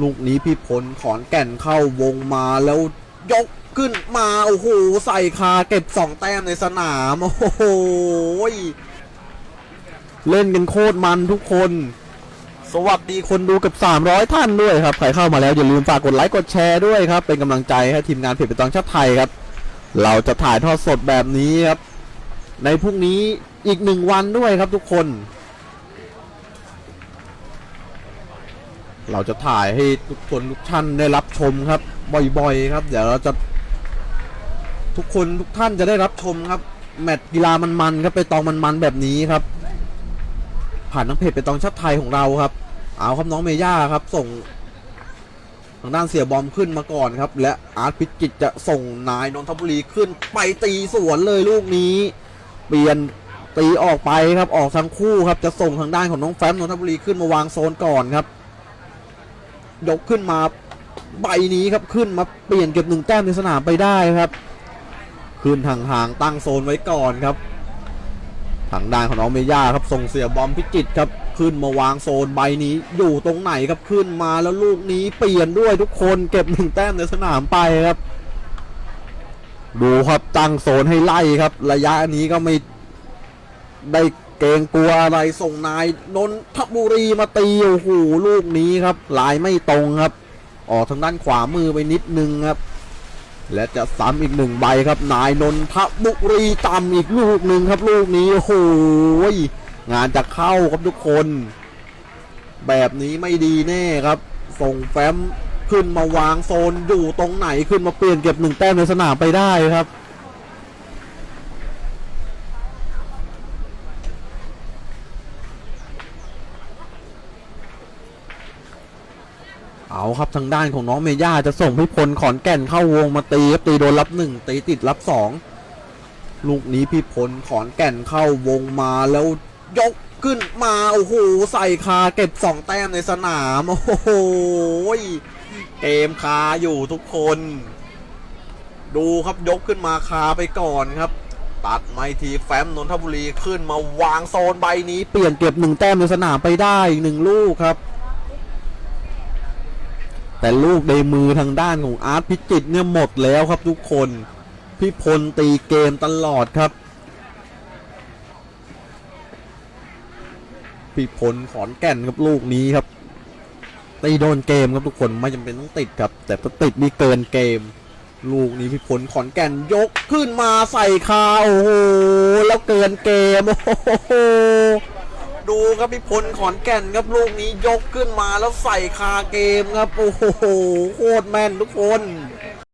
ลูกนี้พี่พลขอนแก่นเข้าวงมาแล้วยกขึ้นมา โอ้โห ใส่คาเก็บสองแต้มในสนาม โอ้โห เล่นกันโคตรมันทุกคน สวัสดีคนดูกับ 300 ท่านด้วยครับ ใครเข้ามาแล้ว อย่าลืมฝากกดไลค์กดแชร์ด้วยครับ เป็นกำลังใจให้ทีมงานเพจเป็นตองชาติไทยครับ เราจะถ่ายทอดสดแบบนี้ครับ ในพรุ่งนี้อีกหนึ่งวันด้วยครับทุกคน เราจะถ่ายให้ทุกคนทุกท่านได้รับชมครับ บ่อยๆ ครับ เดี๋ยวเราจะ ทุกคนทุกท่านจะได้รับชมครับ แมตช์กีฬามันๆครับไปตองมันๆแบบนี้ครับ ผ่านทางเพจไปตองชาติไทยของเราครับ เอาครับน้องเมย่าครับ ส่งทางด้านเสียบอมขึ้นมาก่อนครับ และอาร์ตพิจิตจะส่งนายนนทบุรีขึ้นไปตีสวนเลยลูกนี้ เปลี่ยนตีออกไปครับออกทั้งคู่ครับ จะส่งทางด้านของน้องแฟมนนทบุรีขึ้นมาวางโซนก่อนครับ ยกขึ้นมาใบนี้ครับขึ้นมาเปลี่ยนเก็บหนึ่งแต้มในสนามไปได้ครับ ขึ้นทางห่างๆตั้งโซนไว้ก่อนครับ ทางด้านของน้องเมย่าครับส่งเสียบอมพิจิตครับ ขึ้นมาวางโซนใบนี้อยู่ตรงไหนครับขึ้นมาแล้วลูกนี้เปลี่ยนด้วยทุกคนเก็บหนึ่งแต้มในสนามไปครับ ดูครับตั้งโซนให้ไล่ครับ ระยะนี้ก็ไม่ได้ กรงกลัวอะไรส่งนายนนทบุรีมาตีโอ้โหลูกนี้ครับลายไม่ตรงครับ ออกทางด้านขวามือไปนิดนึงครับ และจะซ้ำอีกหนึ่งใบครับ นายนนทบุรีต่ำอีกลูกหนึ่งครับ ลูกนี้โอ้โหยงานจะเข้าครับทุกคน แบบนี้ไม่ดีแน่ครับ ส่งแฟ้มขึ้นมาวางโซนอยู่ตรงไหนขึ้นมาเปลี่ยนเก็บหนึ่งแต้มในสนามไปได้ครับ เอาครับทางด้านของน้องเมย่าจะส่งพี่พลขอนแก่นเข้าวงมาตีครับตีโดนรับหนึ่งตีติดรับสองลูกนี้พี่พลขอนแก่นเข้าวงมาแล้วยกขึ้นมาโอ้โหใส่คาเก็บสองแต้มในสนามโอ้โหเกมคาอยู่ทุกคน ดูครับยกขึ้นมาคาไปก่อนครับ ตัดไมทีแฟมนนทบุรีขึ้นมาวางโซนใบนี้เปลี่ยนเก็บหนึ่งแต้มในสนามไปได้อีกหนึ่งลูกครับ แต่ลูกในมือทางด้านของอาร์ตพิจิตเนี่ยหมดแล้วครับทุกคนพี่พลตีเกมตลอดครับพี่พลขอนแก่นครับลูกนี้ครับตีโดนเกมครับทุกคนไม่จำเป็นต้องติดครับ แต่ถ้าติดนี่เกินเกม ลูกนี้พี่พลขอนแก่นยกขึ้นมาใส่คาโอ้โหแล้วเกินเกมโอ้โห ครับพี่พลขอนแก่นครับลูกนี้ยกขึ้นมาแล้วใส่คาเกมครับโอ้โหโคตรแม่นทุกคน